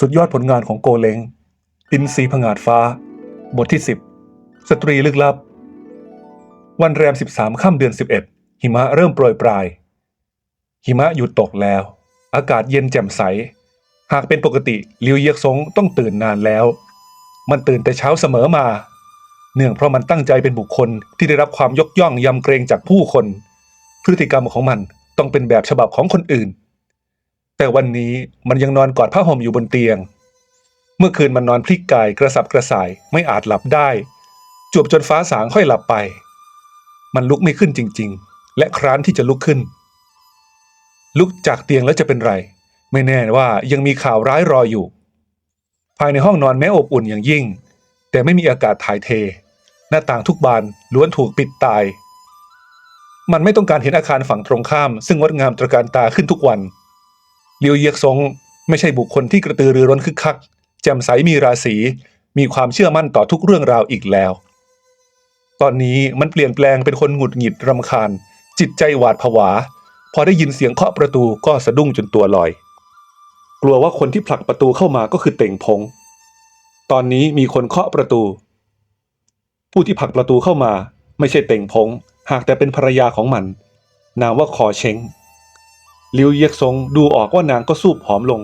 สุดยอดผลงานของโกเลงอินทรีผงาดฟ้า บทที่ 10 สตรีลึกลับ วันแรม 13ค่ำเดือน 11 หิมะเริ่มโปรยปลาย หิมะหยุดตกแล้ว อากาศเย็นแจ่มใส หากเป็นปกติลิวเยียกซงต้องตื่นนานแล้ว มันตื่นแต่เช้าเสมอมา เนื่องเพราะมันตั้งใจเป็นบุคคลที่ได้รับความยกย่องยำเกรงจากผู้คน พฤติกรรมของมันต้องเป็นแบบฉบับของคนอื่น แต่วันนี้มันยังนอนกอดผ้าห่มอยู่บนเตียง เมื่อคืนมันนอนพลิกกายกระสับกระส่ายไม่อาจหลับได้จวบจนฟ้าสางค่อยหลับไป มันลุกไม่ขึ้นจริง ๆ และคร้านที่จะลุกขึ้น ลุกจากเตียงแล้วจะเป็นไร ไม่แน่ว่ายังมีข่าวร้ายรออยู่ ภายในห้องนอนแม้อบอุ่นอย่างยิ่ง แต่ไม่มีอากาศถ่ายเท หน้าต่างทุกบานล้วนถูกปิดตาย มันไม่ต้องการเห็นอาคารฝั่งตรงข้าม ซึ่งงดงามตระการตาขึ้นทุกวัน เลียวเยียกซงไม่ใช่บุคคลที่กระตือรือร้นคึกคัก แจ่มใสมีราศีมีความเชื่อมั่นต่อทุกเรื่องราวอีกแล้ว ตอนนี้มันเปลี่ยนแปลงเป็นคนหงุดหงิดรำคาญ จิตใจหวาดผวา พอได้ยินเสียงเคาะประตูก็สะดุ้งจนตัวลอย กลัวว่าคนที่ผลักประตูเข้ามาก็คือเต่งพง ตอนนี้มีคนเคาะประตู ผู้ที่ผลักประตูเข้ามา ไม่ใช่เต่งพง หากแต่เป็นภรรยาของมัน นามว่าคอเชง ลิวเยียกซงดูออกว่านางก็สูบผอมลง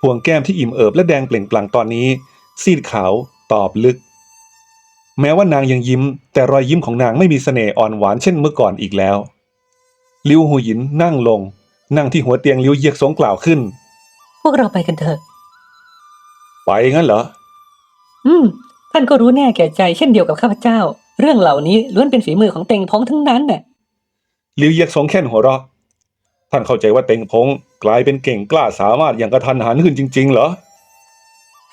พวงแก้มที่อิ่มเอิบและแดงเปล่งปลั่งตอนนี้ ซีดขาวตอบลึก แม้ว่านางยังยิ้ม แต่รอยยิ้มของนางไม่มีเสน่ห์อ่อนหวานเช่นเมื่อก่อนอีกแล้ว ลิวหูหยินนั่งลง นั่งที่หัวเตียงลิวเยียกซงกล่าวขึ้น พวกเราไปกันเถอะ ไปงั้นเหรอ อืม ท่านก็รู้แน่แก่ใจเช่นเดียวกับข้าพเจ้า เรื่องเหล่านี้ล้วนเป็นฝีมือของเต็งพงทั้งนั้นน่ะลิวเยียกซงแค่นหัวเราะ ท่านเข้าใจว่าเต็งพงกลายเป็นเก่งกล้าสามารถอย่างกระทันหันขึ้นจริง ๆ เหรอ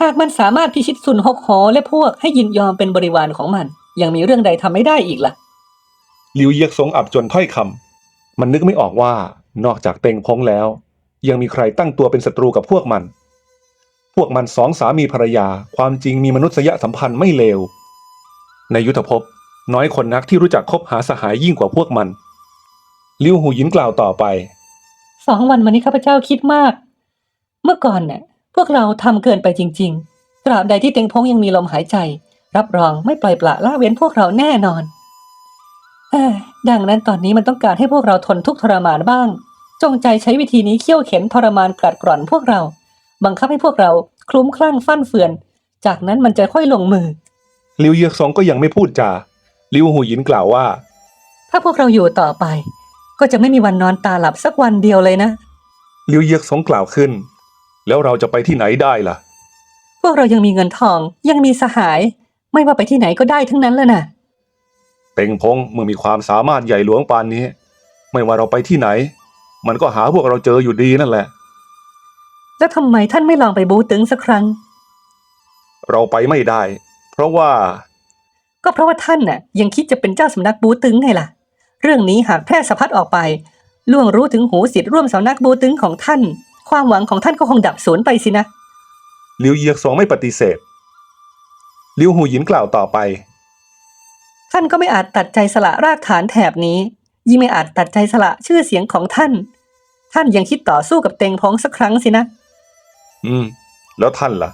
หากมันสามารถพิชิตสุนหกหอและพวกให้ยินยอมเป็นบริวารของมัน ยังมีเรื่องใดทำไม่ได้อีกล่ะลิวเยียกซงอับจนถ้อยคำมันนึกไม่ออกว่านอกจากเต็งพงแล้ว ยังมีใครตั้งตัวเป็นศัตรูกับพวกมัน พวกมันสองสามีภรรยาความจริงมีมนุษยสัมพันธ์ไม่เลว ในยุทธภพน้อยคนนักที่รู้จักคบหาสหายยิ่งกว่าพวกมัน ลิวหูหยินกล่าวต่อไป สองวันมานี้ข้าพเจ้าคิดมาก เมื่อก่อนน่ะพวกเราทำเกินไปจริง ๆ ตราบใดที่เต็งพงยังมีลมหายใจ รับรองไม่ปล่อยปละละเว้นพวกเราแน่นอนเอ้ยดังนั้นตอนนี้มันต้องการให้พวกเราทนทุกข์ทรมานบ้าง จงใจใช้วิธีนี้เคี่ยวเข็นทรมานกลัดกร่อนพวกเรา บังคับให้พวกเราคลุ้มคลั่งฟั่นเฟือน จากนั้นมันจะค่อยลงมือลิวเยียกซงก็ยังไม่พูดจาลิวหูหยินกล่าวว่า ถ้าพวกเราอยู่ต่อไป ก็จะไม่มีวันนอนตาหลับสักวันเดียวเลยนะ ลิวเยียกซงกล่าวขึ้น แล้วเราจะไปที่ไหนได้ล่ะ พวกเรายังมีเงินทองยังมีสหาย ไม่ว่าไปที่ไหนก็ได้ทั้งนั้นเลยนะเต็งพงเมื่อมีความสามารถใหญ่หลวงปานนี้ ไม่ว่าเราไปที่ไหน มันก็หาพวกเราเจออยู่ดีนั่นแหละ แล้วทำไมท่านไม่ลองไปบูตึงสักครั้ง เราไปไม่ได้ เพราะว่า ก็เพราะว่าท่านน่ะยังคิดจะเป็นเจ้าสำนักบูตึงไงล่ะ เรื่องนี้หากแพร่สะพัดออกไป ล่วงรู้ถึงหูสิทธิ์ร่วมสำนักบูตึงของท่าน ความหวังของท่านก็คงดับสูญไปสินะลิวเยียกซองไม่ปฏิเสธลิวหูหยินกล่าวต่อไป ท่านก็ไม่อาจตัดใจสละรากฐานแถบนี้ ยิ่งไม่อาจตัดใจสละชื่อเสียงของท่าน ท่านยังคิดต่อสู้กับเต็งพงสักครั้งสินะ อืม แล้วท่านล่ะ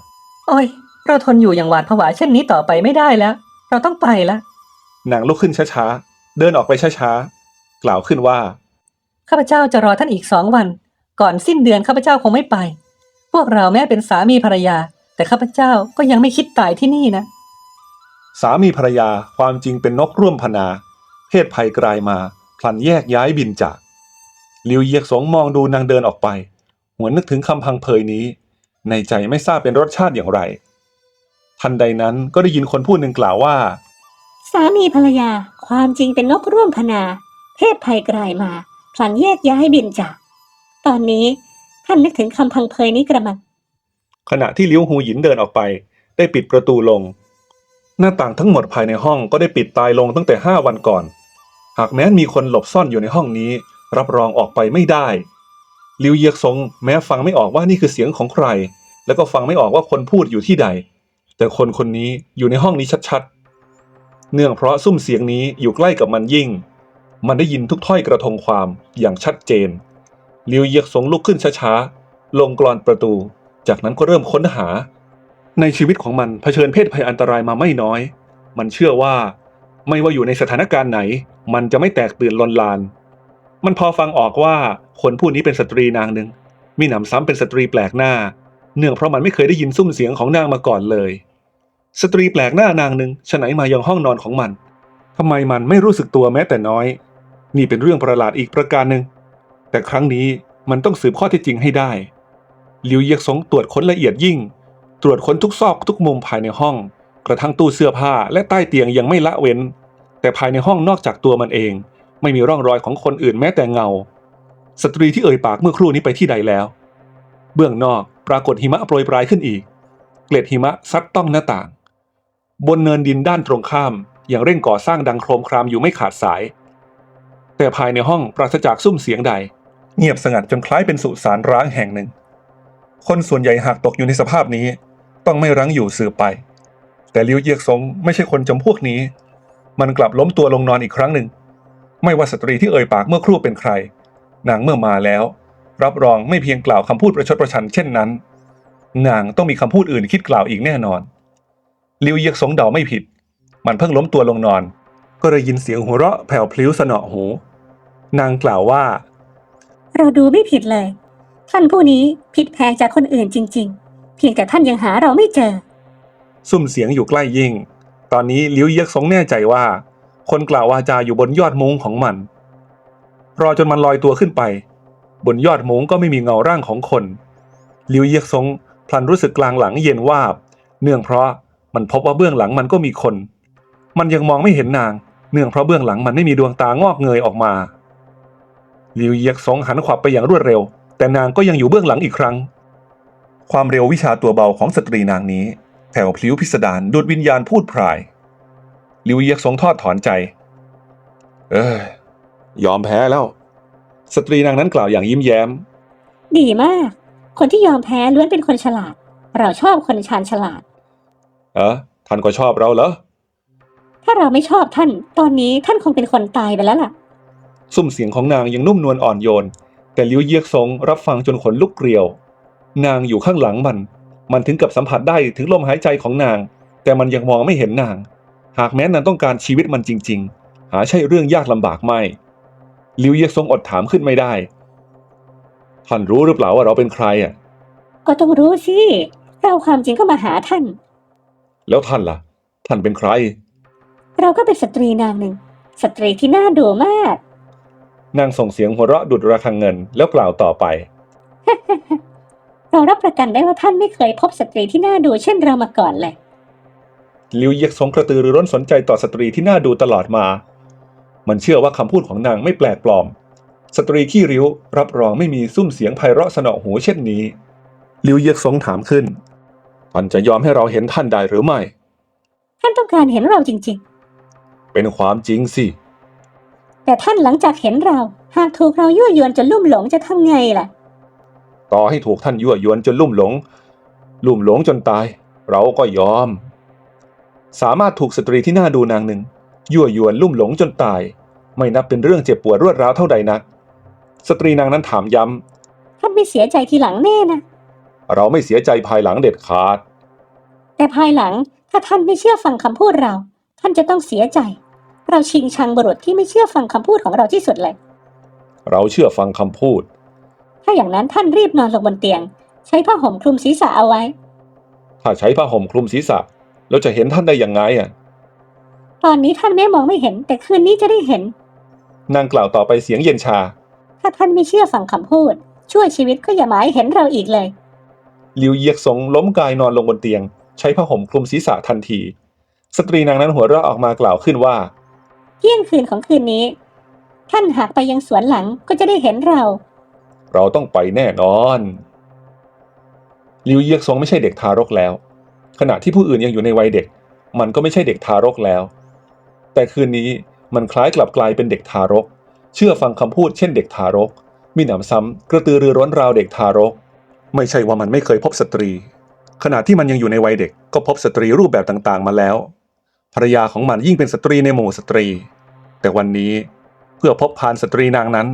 โอ้ย เราทนอยู่อย่างหวาดผวาเช่นนี้ต่อไปไม่ได้แล้ว เราต้องไปละนางลุกขึ้นช้าๆ เดินออกไปช้าๆ กล่าวขึ้นว่า ข้าพเจ้าจะรอท่านอีกสองวัน ก่อนสิ้นเดือนข้าพเจ้าคงไม่ไป พวกเราแม้เป็นสามีภรรยา แต่ข้าพเจ้าก็ยังไม่คิดตายที่นี่นะ สามีภรรยาความจริงเป็นนกร่วมพนา เพศภัยกลายมา พลันแยกย้ายบินจากลิวเยียกสงมองดูนางเดินออกไป หัวนึกถึงคำพังเพยนี้ ในใจไม่ทราบเป็นรสชาติอย่างไร ทันใดนั้นก็ได้ยินคนพูดหนึ่งกล่าวว่า สามีภรรยาความจริงเป็นนกร่วมพนา เพศภัยกลายมาพลันแยกย้ายบินจาก ตอนนี้ท่านนึกถึงคำพังเพยนี้กระมังขณะที่ลี้วหูหยินเดินออกไป ได้ปิดประตูลง หน้าต่างทั้งหมดภายในห้องก็ได้ปิดตายลงตั้งแต่ห้าวันก่อน หากแม้นมีคนหลบซ่อนอยู่ในห้องนี้ รับรองออกไปไม่ได้ลิวเยียกซงแม้ฟังไม่ออกว่านี่คือเสียงของใคร แล้วก็ฟังไม่ออกว่าคนพูดอยู่ที่ใด แต่คนคนนี้อยู่ในห้องนี้ชัดๆ เนื่องเพราะซุ้มเสียงนี้อยู่ใกล้กับมันยิ่ง มันได้ยินทุกถ้อยกระทงความอย่างชัดเจนลิวเยียกซงลุกขึ้นช้าๆ ลงกรอนประตู จากนั้นก็เริ่มค้นหา ในชีวิตของมันเผชิญเพศภัยอันตรายมาไม่น้อย มันเชื่อว่า ไม่ว่าอยู่ในสถานการณ์ไหน มันจะไม่แตกตื่นลนลาน มันพอฟังออกว่าคนผู้นี้เป็นสตรีนางหนึ่งมีหนำซ้ำเป็นสตรีแปลกหน้า เนื่องเพราะมันไม่เคยได้ยินซุ้มเสียงของนางมาก่อนเลย สตรีแปลกหน้านางหนึ่งฉะไหนมายังห้องนอนของมันทำไมมันไม่รู้สึกตัวแม้แต่น้อย นี่เป็นเรื่องประหลาดอีกประการหนึ่ง แต่ครั้งนี้มันต้องสืบข้อเท็จจริงให้ได้หลิวเยียกสงตรวจค้นละเอียดยิ่ง ตรวจค้นทุกซอกทุกมุมภายในห้อง กระทั่งตู้เสื้อผ้าและใต้เตียงยังไม่ละเว้น แต่ภายในห้องนอกจากตัวมันเอง ไม่มีร่องรอยของคนอื่นแม้แต่เงา สตรีที่เอ่ยปากเมื่อครู่นี้ไปที่ใดแล้ว เบื้องนอกปรากฏหิมะโปรยปลายขึ้นอีก เกล็ดหิมะซัดต้องหน้าต่าง บนเนินดินด้านตรงข้าม อยังเร่งก่อสร้างดังโครมครามอยู่ไม่ขาดสาย แต่ภายในห้องปราศจากซุ้มเสียงใด เงียบสงัดจนคล้ายเป็นสุสานร้างแห่งหนึ่ง คนส่วนใหญ่หากตกอยู่ในสภาพนี้ ต้องไม่รั้งอยู่สืบไป แต่ลิวเยียกซงไม่ใช่คนจำพวกนี้ มันกลับล้มตัวลงนอนอีกครั้งหนึ่ง ไม่ว่าสตรีที่เอ่ยปากเมื่อครู่เป็นใครนางเมื่อมาแล้ว รับรองไม่เพียงกล่าวคำพูดประชดประชันเช่นนั้นนางต้องมีคำพูดอื่นคิดกล่าวอีกแน่นอน ลิวเยียกสงเดาไม่ผิด มันเพิ่งล้มตัวลงนอน ก็ได้ยินเสียงหัวเราะแผ่วพลิ้วสนอหู นางกล่าวว่า เราดูไม่ผิดเลย ท่านผู้นี้ผิดแผกจากคนอื่นจริง ๆ เพียงแต่ท่านยังหาเราไม่เจอ ซุ่มเสียงอยู่ใกล้ยิ่ง ตอนนี้ลิวเยียกสงแน่ใจว่า คนกล่าววาจาอยู่บนยอดมุ้งของมัน รอจนมันลอยตัวขึ้นไป บนยอดมุ้งก็ไม่มีเงาร่างของคนลิวเยียกสงพลันรู้สึกกลางหลังเย็นวาบ เนื่องเพราะ มันพบว่าเบื้องหลังมันก็มีคน มันยังมองไม่เห็นนาง เนื่องเพราะเบื้องหลังมันไม่มีดวงตางอกเงยออกมาลิวเยียกสองหันขวับไปอย่างรวดเร็ว แต่นางก็ยังอยู่เบื้องหลังอีกครั้ง ความเร็ววิชาตัวเบาของสตรีนางนี้แผ่วพลิ้วพิสดารดูดวิญญาณพูดพรายลิวเยียกสงทอดถอนใจ เอ้ยยอมแพ้แล้ว สตรีนางนั้นกล่าวอย่างยิ้มแย้ม ดีมาก คนที่ยอมแพ้ล้วนเป็นคนฉลาด เราชอบคนชาญฉลาด เออท่านก็ชอบเราเหรอ ถ้าเราไม่ชอบท่าน ตอนนี้ท่านคงเป็นคนตายไปแล้วล่ะ ซุ้มเสียงของนางยังนุ่มนวลอ่อนโยน แต่ลิวเยียกสงรับฟังจนขนลุกเกลียว นางอยู่ข้างหลังมัน มันถึงกับสัมผัสได้ถึงลมหายใจของนาง แต่มันยังมองไม่เห็นนาง หากแม้นางต้องการชีวิตมันจริง ๆ หาใช่เรื่องยากลำบากไม่ลิวเยียกสงอดถามขึ้นไม่ได้ ท่านรู้หรือเปล่าว่าเราเป็นใครอะ ก็ต้องรู้สิ เราความจริงก็มาหาท่าน แล้วท่านล่ะ ท่านเป็นใคร เราก็เป็นสตรีนางหนึ่ง สตรีที่น่าดูมาก นางส่งเสียงหัวเราะดุดระฆังเงินแล้วกล่าวต่อไป เรารับประกันได้ว่าท่านไม่เคยพบสตรีที่น่าดูเช่นเรามาก่อนเลยลิวเยียกสงกระตือรือร้นสนใจต่อสตรีที่น่าดูตลอดมา มันเชื่อว่าคำพูดของนางไม่แปลกปลอม สตรีขี้ริ้วรับรองไม่มีซุ้มเสียงไพเราะสนอหูเช่นนี้ลิวเยียกสงถามขึ้น ท่านจะยอมให้เราเห็นท่านได้หรือไม่ ท่านต้องการเห็นเราจริง เป็นความจริงสิ ๆ แต่ท่านหลังจากเห็นเรา หากถูกเรายั่วยวนจนลุ่มหลงจะทำไงล่ะ ต่อให้ถูกท่านยั่วยวนจนลุ่มหลง ลุ่มหลงจนตาย เราก็ยอม สามารถถูกสตรีที่น่าดูนางหนึ่ง ยั่วยวนลุ่มหลงจนตาย ไม่นับเป็นเรื่องเจ็บปวดรวดร้าวเท่าใดนัก สตรีนางนั้นถามย้ท่านไม่เสียใจทีหลังแน่นะำ เราไม่เสียใจภายหลังเด็ดขาด แต่ภายหลังถ้าท่านไม่เชื่อฟังคำพูดเรา ท่านจะต้องเสียใจ เราชิงชังบุรุษที่ไม่เชื่อฟังคำพูดของเราที่สุดเลย เราเชื่อฟังคำพูด ถ้าอย่างนั้นท่านรีบนอนลงบนเตียง ใช้ผ้าห่มคลุมศีรษะเอาไว้ ถ้าใช้ผ้าห่มคลุมศีรษะเราจะเห็นท่านได้ยังไงอะ ตอนนี้ท่านแม่มองไม่เห็น แต่คืนนี้จะได้เห็น นางกล่าวต่อไปเสียงเย็นชา ถ้าท่านไม่เชื่อฟังคำพูด ช่วยชีวิตก็อย่าหมายเห็นเราอีกเลย ลิวเยียกสงล้มกายนอนลงบนเตียง ใช้ผ้าห่มคลุมศีรษะทันที สตรีนางนั้นหัวเราะออกมากล่าวขึ้นว่า เที่ยงคืนของคืนนี้ ท่านหากไปยังสวนหลังก็จะได้เห็นเรา เราต้องไปแน่นอนลิวเยียกซงไม่ใช่เด็กทารกแล้ว ขณะที่ผู้อื่นยังอยู่ในวัยเด็ก มันก็ไม่ใช่เด็กทารกแล้ว แต่คืนนี้มันคล้ายกลับกลายเป็นเด็กทารก เชื่อฟังคำพูดเช่นเด็กทารก มีหนำซ้ำกระตือรือร้นราวเด็กทารก ไม่ใช่ว่ามันไม่เคยพบสตรี ขณะที่มันยังอยู่ในวัยเด็กก็พบสตรีรูปแบบต่างๆ มาแล้ว ภรรยาของมันยิ่งเป็นสตรีในหมู่สตรี แต่วันนี้เพื่อพบพานสตรีนางนั้น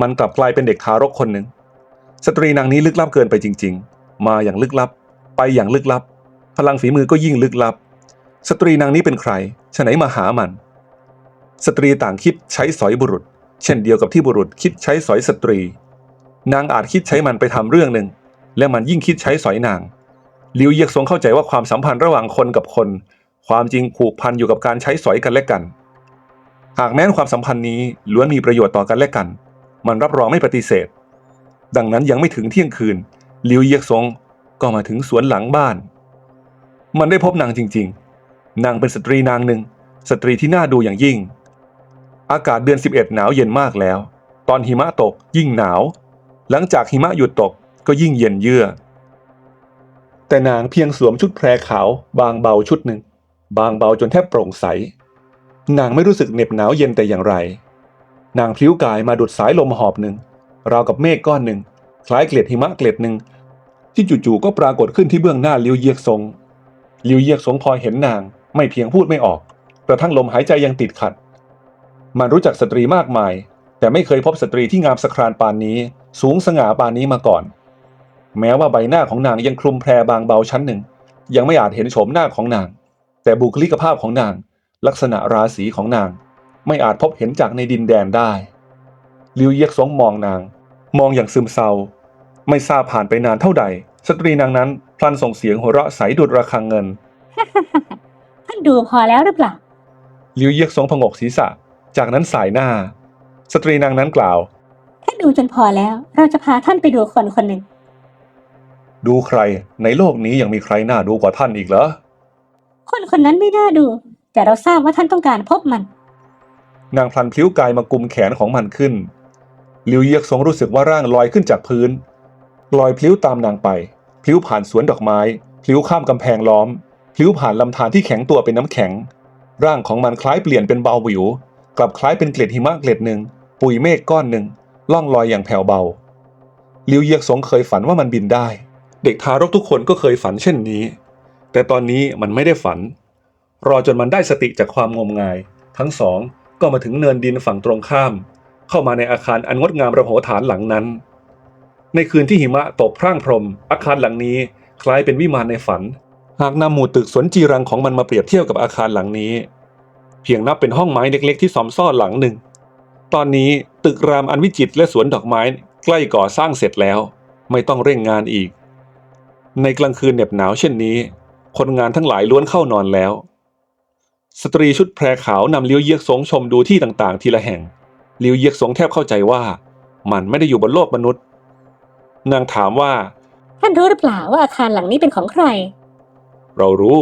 มันกลับกลายเป็นเด็กทารกคนหนึ่ง สตรีนางนี้ลึกลับเกินไปจริง ๆ มาอย่างลึกลับ ไปอย่างลึกลับ พลังฝีมือก็ยิ่งลึกลับ สตรีนางนี้เป็นใครฉะไหนมาหามัน สตรีต่างคิดใช้สอยบุรุษ เช่นเดียวกับที่บุรุษคิดใช้สอยสตรี นางอาจคิดใช้มันไปทำเรื่องหนึ่ง และมันยิ่งคิดใช้สอยนางลิวเยียกทรงเข้าใจว่าความสัมพันธ์ระหว่างคนกับคน ความจริงผูกพันอยู่กับการใช้สอยกันและกัน หากแม้นความสัมพันธ์นี้ล้วนมีประโยชน์ต่อกันและกัน มันรับรองไม่ปฏิเสธ ดังนั้นยังไม่ถึงเที่ยงคืนลิวเยียกซงก็มาถึงสวนหลังบ้าน มันได้พบนางจริง ๆ นางเป็นสตรีนางหนึ่ง สตรีที่น่าดูอย่างยิ่ง อากาศเดือน 11 หนาวเย็นมากแล้ว ตอนหิมะตกยิ่งหนาว หลังจากหิมะหยุดตก ก็ยิ่งเย็นเยือกแต่นางเพียงสวมชุดแพรขาว บางเบาชุดหนึ่ง บางเบาจนแทบโปร่งใส นางไม่รู้สึกเหน็บหนาวเย็นแต่อย่างไร นางพลิ้วกายมาดุดสายลมหอบหนึ่ง ราวกับเมฆก้อนหนึ่ง คล้ายเกล็ดหิมะเกล็ดหนึ่ง ที่จู่ๆก็ปรากฏขึ้นที่เบื้องหน้าลิวเยียกซงลิวเยียกซงพอเห็นนาง ไม่เพียงพูดไม่ออก กระทั่งลมหายใจยังติดขัด มันรู้จักสตรีมากมาย แต่ไม่เคยพบสตรีที่งามสครานปานนี้ สูงสง่าปานนี้มาก่อน แม้ว่าใบหน้าของนางยังคลุมแพรบางเบาชั้นหนึ่ง ยังไม่อาจเห็นโฉมหน้าของนาง แต่บุคลิกภาพของนาง ลักษณะราศีของนาง ไม่อาจพบเห็นจากในดินแดนได้ลิวเยียกซงมองนาง มองอย่างซึมเศร้า ไม่ทราบผ่านไปนานเท่าใด สตรีนางนั้นพลันส่งเสียงหัวเราะใสดุดระฆังเงินท่านดูพอแล้วหรือเปล่าลิวเยียกซงผงกศีรษะ จากนั้นสายหน้า สตรีนางนั้นกล่าวท่านดูจนพอแล้ว เราจะพาท่านไปดูคนคนหนึ่ง ดูใคร ในโลกนี้ยังมีใครน่าดูกว่าท่านอีกเหรอ คนคนนั้นไม่น่าดู แต่เราทราบว่าท่านต้องการพบมัน นางพลันพลิ้วกายมากุมแขนของมันขึ้นลิวเยียกซงรู้สึกว่าร่างลอยขึ้นจากพื้น ลอยพลิ้วตามนางไป พลิ้วผ่านสวนดอกไม้ พลิ้วข้ามกำแพงล้อม พลิ้วผ่านลำธารที่แข็งตัวเป็นน้ำแข็ง ร่างของมันคล้ายเปลี่ยนเป็นเบาหวิว กลับคล้ายเป็นเกล็ดหิมะเกล็ดหนึ่ง ปุยเมฆก้อนหนึ่ง ล่องลอยอย่างแผ่วเบาลิวเยียกซงเคยฝันว่ามันบินได้ เด็กทารกทุกคนก็เคยฝันเช่นนี้ แต่ตอนนี้มันไม่ได้ฝัน รอจนมันได้สติจากความงมงาย ทั้งสองก็มาถึงเนินดินฝั่งตรงข้าม เข้ามาในอาคารอันงดงามระโหฐานหลังนั้น ในคืนที่หิมะตกพร่างพรม อาคารหลังนี้คล้ายเป็นวิมานในฝัน หากนำหมู่ตึกสวนจีรังของมันมาเปรียบเทียบกับอาคารหลังนี้ เพียงนับเป็นห้องไม้เล็ก ๆ ที่สอมซ่อนหลังหนึ่ง ตอนนี้ตึกรามอันวิจิตรและสวนดอกไม้ใกล้ก่อสร้างเสร็จแล้ว ไม่ต้องเร่งงานอีก ในกลางคืนเหน็บหนาวเช่นนี้ คนงานทั้งหลายล้วนเข้านอนแล้ว สตรีชุดแพรขาวนำเลี้ยวเยียกสงชมดูที่ต่างๆ ทีละแห่งเลี้ยวเยียกสงแทบเข้าใจว่า มันไม่ได้อยู่บนโลกมนุษย์ นางถามว่า ท่านรู้หรือเปล่าว่าอาคารหลังนี้เป็นของใคร เรารู้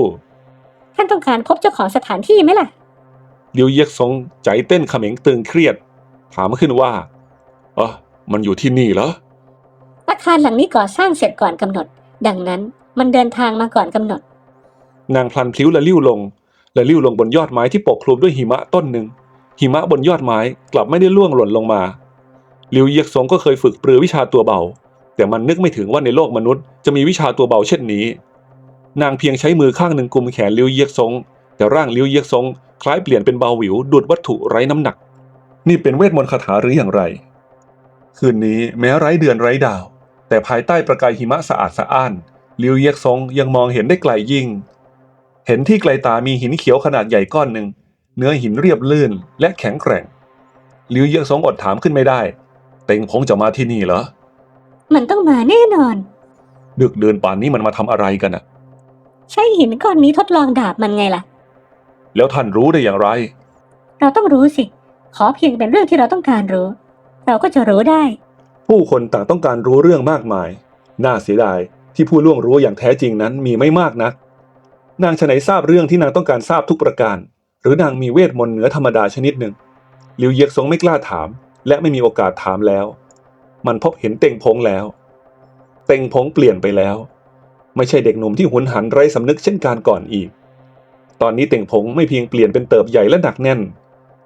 ท่านต้องการพบเจ้าของสถานที่ไหมล่ะเลี้ยวเยียกสงใจเต้นเขม็งตึงเครียด ถามขึ้นว่าเออมันอยู่ที่นี่เหรออาคารหลังนี้ก่อสร้างเสร็จก่อนกำหนด ดังนั้นมันเดินทางมาก่อนกำหนด นางพลันพลิ้วและลิ้วลง และลิ้วลงบนยอดไม้ที่ปกคลุมด้วยหิมะต้นหนึ่ง หิมะบนยอดไม้กลับไม่ได้ล่วงหล่นลงมาลิวเยียกสงก็เคยฝึกปรือวิชาตัวเบา แต่มันนึกไม่ถึงว่าในโลกมนุษย์จะมีวิชาตัวเบาเช่นนี้ นางเพียงใช้มือข้างหนึ่งกุมแขนลิวเยียกสงแต่ร่างลิวเยียกสงคล้ายเปลี่ยนเป็นเบาหวิวดูดวัตถุไร้น้ำหนัก นี่เป็นเวทมนต์คาถาหรืออย่างไร คืนนี้แม้ไร้เดือนไร้ดาว แต่ภายใต้ประกายหิมะสะอาดสะอ้านลิวเยียกซงยังมองเห็นได้ไกลยิ่ง เห็นที่ไกลตามีหินเขียวขนาดใหญ่ก้อนหนึ่ง เนื้อหินเรียบลื่นและแข็งแกร่งลิวเยียกซงอดถามขึ้นไม่ได้ เต็งพงจะมาที่นี่เหรอ มันต้องมาแน่นอน ดึกเดินป่านนี้มันมาทำอะไรกันอะใช้หินก้อนนี้ทดลองดาบมันไงล่ะ แล้วท่านรู้ได้อย่างไร เราต้องรู้สิ ขอเพียงเป็นเรื่องที่เราต้องการรู้ เราก็จะรู้ได้ ผู้คนต่างต้องการรู้เรื่องมากมาย น่าเสียดายที่ผู้ล่วงรู้อย่างแท้จริงนั้นมีไม่มากนัก นางฉไหนทราบเรื่องที่นางต้องการทราบทุกประการ หรือนางมีเวทมนต์เหนือธรรมดาชนิดหนึ่งหลิวเยียกซงไม่กล้าถาม และไม่มีโอกาสถามแล้ว มันพบเห็นเต็งพงแล้ว เต็งพงเปลี่ยนไปแล้ว ไม่ใช่เด็กหนุ่มที่หุนหันไร้สำนึกเช่นการก่อนอีก ตอนนี้เต็งพงไม่เพียงเปลี่ยนเป็นเติบใหญ่และหนักแน่น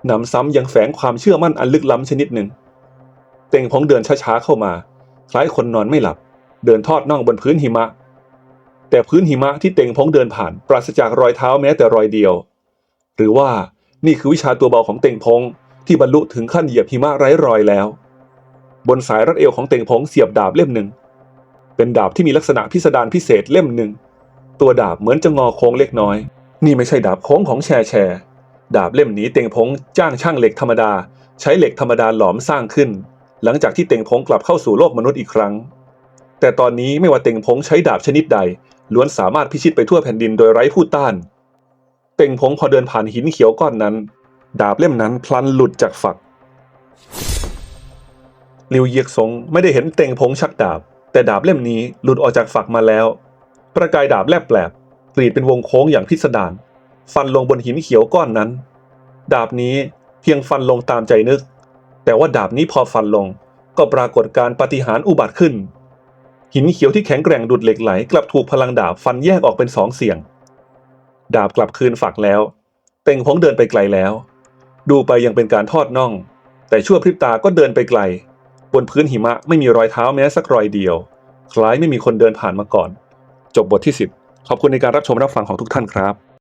หนำซ้ำยังแฝงความเชื่อมั่นอันลึกล้ำชนิดหนึ่ง เต็งพงเดินช้าๆเข้ามา คล้ายคนนอนไม่หลับ เดินทอดน่องบนพื้นหิมะ แต่พื้นหิมะที่เต็งพงเดินผ่าน ปราศจากรอยเท้าแม้แต่รอยเดียว หรือว่านี่คือวิชาตัวเบาของเต็งพงที่บรรลุถึงขั้นเหยียบหิมะไร้รอยแล้ว บนสายรัดเอวของเต็งพงเสียบดาบเล่มหนึ่ง เป็นดาบที่มีลักษณะพิสดารพิเศษเล่มหนึ่ง ตัวดาบเหมือนจะงอโค้งเล็กน้อย นี่ไม่ใช่ดาบโค้งของแชร์แชร์ดาบเล่มนี้เต็งพงจ้างช่างเหล็กธรรมดา ใช้เหล็กธรรมดาหลอมสร้างขึ้น หลังจากที่เต็งพงกลับเข้าสู่โลกมนุษย์อีกครั้ง แต่ตอนนี้ไม่ว่าเต็งพงใช้ดาบชนิดใด ล้วนสามารถพิชิตไปทั่วแผ่นดินโดยไร้ผู้ต้าน เต็งพงพอเดินผ่านหินเขียวก้อนนั้น ดาบเล่มนั้นพลันหลุดจากฝักลิวเยียกซงไม่ได้เห็นเต็งพงชักดาบ แต่ดาบเล่มนี้หลุดออกจากฝักมาแล้ว ประกายดาบแลบแปลบกรีดเป็นวงโค้งอย่างพิสดารฟันลงบนหินเขียวก้อนนั้น ดาบนี้เพียงฟันลงตามใจนึก แต่ว่าดาบนี้พอฟันลง ก็ปรากฏการปฏิหารอุบัติขึ้น หินเขียวที่แข็งแกร่งดุดเหล็กไหล กลับถูกพลังดาบฟันแยกออกเป็นสองเสียง ดาบกลับคืนฝักแล้ว เต็งพงเดินไปไกลแล้ว ดูไปยังเป็นการทอดน่อง แต่ชั่วพริบตาก็เดินไปไกล บนพื้นหิมะไม่มีรอยเท้าแม้สักรอยเดียว คล้ายไม่มีคนเดินผ่านมาก่อน จบบทที่ 10 ขอบคุณในการรับชมรับฟังของทุกท่านครับ